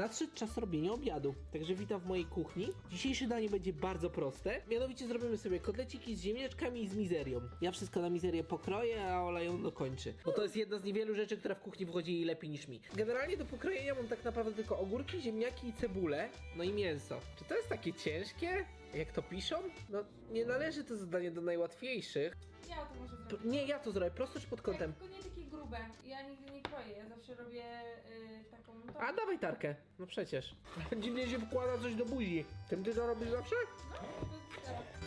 Nadszedł czas robienia obiadu, także witam w mojej kuchni. Dzisiejsze danie będzie bardzo proste. Mianowicie zrobimy sobie kotleciki z ziemniaczkami i z mizerią. Ja wszystko na mizerię pokroję, a Ola ją dokończy. Bo to jest jedna z niewielu rzeczy, która w kuchni wychodzi jej lepiej niż mi. Generalnie do pokrojenia mam tak naprawdę tylko ogórki, ziemniaki i cebulę, no i mięso. Czy to jest takie ciężkie? Jak to piszą? No, nie należy to zadanie do najłatwiejszych. Ja to może zrobić. Nie, ja to zrobię, prosto czy pod kątem? Tylko nie takie grube. Ja nigdy nie kroję, ja zawsze robię y, taką... To... A dawaj tarkę, no przecież. Dziwnie się wkłada coś do buzi. Tym ty to robisz zawsze? No, to jest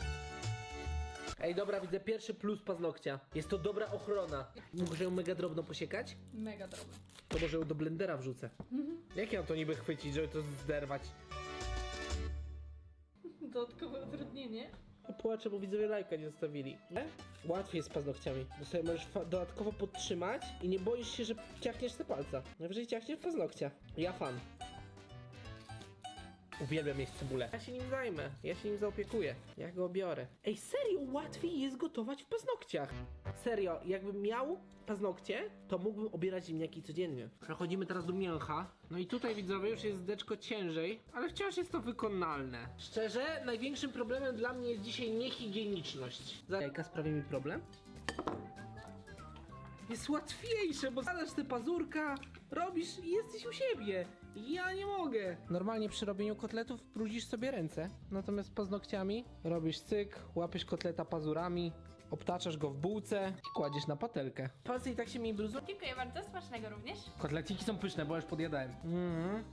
Ej, dobra, widzę pierwszy plus paznokcia. Jest to dobra ochrona. Muszę ją mega drobno posiekać? mega drobne. To może ją do blendera wrzucę. Jak ja mam to niby chwycić, żeby to zderwać? Dodatkowe utrudnienie. Płaczę, bo widzowie lajka nie zostawili. Nie? Łatwiej jest z paznokciami, bo sobie możesz dodatkowo podtrzymać i nie boisz się, że ciachniesz te palca. Najwyżej ciachniesz paznokcia. Ja fan. Uwielbiam mieć cebulę. Ja się nim zajmę, ja się nim zaopiekuję. Ja go biorę. Ej, serio, łatwiej jest gotować w paznokciach. Serio, jakbym miał paznokcie, to mógłbym obierać ziemniaki codziennie. Przechodzimy teraz do mięcha. No i tutaj widzowie już jest deczko ciężej, ale wciąż jest to wykonalne. Szczerze, największym problemem dla mnie jest dzisiaj niehigieniczność. Za jajka sprawi mi problem? Jest łatwiejsze, bo zadasz te pazurka, robisz i jesteś u siebie. Ja nie mogę. Normalnie przy robieniu kotletów brudzisz sobie ręce, natomiast paznokciami robisz cyk, łapiesz kotleta pazurami, obtaczasz go w bułce i kładziesz na patelkę. Palce i tak się mi brudzą. Dziękuję bardzo, smacznego również. Kotleciki są pyszne, bo już podjadałem. Mhm.